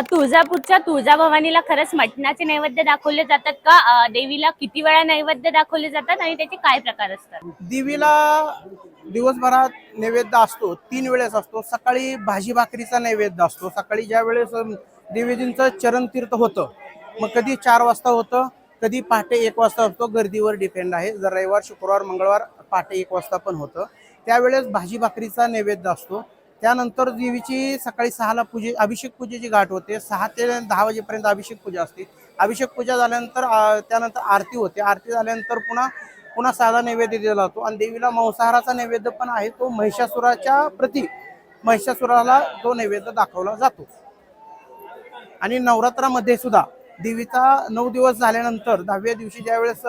तुळजापूरच्या तुळजाभवानीला खरंच मटणाचे नैवेद्य दाखवले जातात का? देवीला किती वेळा नैवेद्य दाखवले जातात आणि त्याचे काय प्रकार असतात? देवीला दिवसभरात नैवेद्य असतो तीन वेळेस असतो. सकाळी भाजी भाकरीचा नैवेद्य असतो. सकाळी ज्या वेळेस देवीजींचं चरणतीर्थ होतं मग कधी चार वाजता होतं कधी पहाटे एक वाजता असतो गर्दीवर डिपेंड आहे. जर रविवार शुक्रवार मंगळवार पहाटे एक वाजता पण होतं. त्यावेळेस भाजी भाकरीचा नैवेद्य असतो. त्यानंतर देवीची सकाळी सहाला पूजे अभिषेक पूजेची घाट होते. सहा ते दहा वाजेपर्यंत अभिषेक पूजा असते. अभिषेक पूजा झाल्यानंतर त्यानंतर आरती होते. आरती झाल्यानंतर पुन्हा पुन्हा साधा नैवेद्य दिला जातो. आणि देवीला मांसाहाराचा नैवेद्य पण आहे. तो महिषासुराच्या प्रती महिषासुराला तो नैवेद्य दाखवला जातो. आणि नवरात्रामध्ये सुद्धा देवीचा नऊ दिवस झाल्यानंतर दहाव्या दिवशी ज्या वेळेस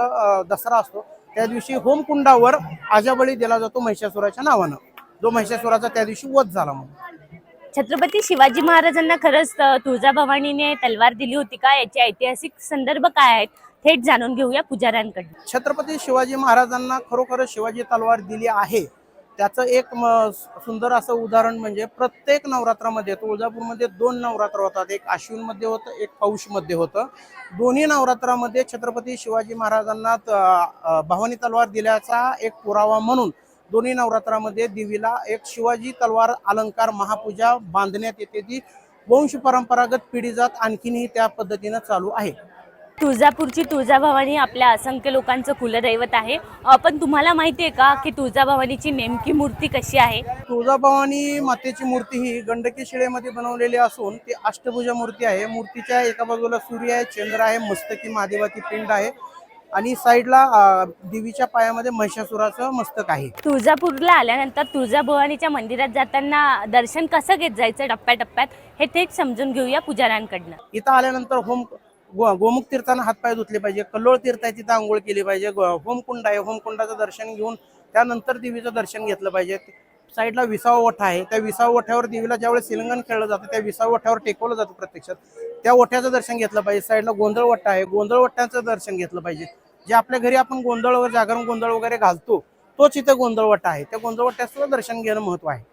दसरा असतो त्या दिवशी होमकुंडावर आजाबळी दिला जातो महिषासुराच्या नावानं. जो महिषासुराचा त्या दिवशी वध झाला म्हणून. छत्रपती शिवाजी महाराजांना खरंच तुळजाभवानीने तलवार दिली होती का? याचे ऐतिहासिक संदर्भ काय आहेत? थेट जाणून घेऊया पुजाऱ्यांकडून. छत्रपती शिवाजी महाराजांना खरोखर शिवाजी तलवार दिली आहे. त्याचं एक म- सुंदर असं उदाहरण म्हणजे प्रत्येक नवरात्रामध्ये तुळजापूरमध्ये दोन नवरात्र होतात. एक आश्विनमध्ये होतं एक पौषमध्ये होतं. दोन्ही नवरात्रामध्ये छत्रपती शिवाजी महाराजांना त- अ, भवानी तलवार दिल्याचा एक पुरावा म्हणून दोन्ही नवरात्रामध्ये देवीला एक शिवाजी तलवार अलंकार महापूजा बांधण्यात येते. ती वंश परंपरागत पिढी जात आणखीनही त्या पद्धतीनं चालू आहे. तुळजापूरची तुळजाभवानी आपल्या असंख्य लोकांचं कुलदैवत आहे. पण तुम्हाला माहिती आहे का की तुळजाभवानीची नेमकी मूर्ती कशी आहे? तुळजाभवानी मातेची मूर्ती ही गंडकी शिळेमध्ये बनवलेली असून ती अष्टभुजा मूर्ती आहे. मूर्तीच्या एका बाजूला सूर्य आहे चंद्र आहे मस्तकी महादेवाची पिंड आहे. आणि साईडला देवीच्या पायामध्ये महिषासुराचं मस्तक आहे. तुळजापूरला आल्यानंतर तुळजाभवानीच्या मंदिरात जाताना दर्शन कसं घेत जायचं टप्प्याटप्प्यात हे थेट समजून घेऊया पुजाऱ्यांकडनं. इथं आल्यानंतर होम गो गोमुख तीर्थानं हातपाय धुतले पाहिजे कल्लोळ तीर्थ आहे तिथं आंघोळ केली पाहिजे होमकुंड आहे होमकुंडाचं दर्शन घेऊन त्यानंतर देवीचं दर्शन घेतलं पाहिजे. साईडला विसावा ओठा आहे त्या विसावा ओठ्यावर देवीला ज्यावेळेस सिलंगण खेळलं जातं त्या विसावा ओठ्यावर टेकवलं जातं प्रत्यक्षात. त्या ओठ्याचं दर्शन घेतलं पाहिजे साईडला गोंधळ ओठा आहे गोंधळ ओठ्याचं दर्शन घेतलं पाहिजे. जे आपल्या घरी आपण गोंधळ वगैरे जागरण गोंधळ वगैरे घालतो तोच इथं गोंधळवटा आहे. त्या गोंधळवट्याचं दर्शन घेणं महत्त्व आहे.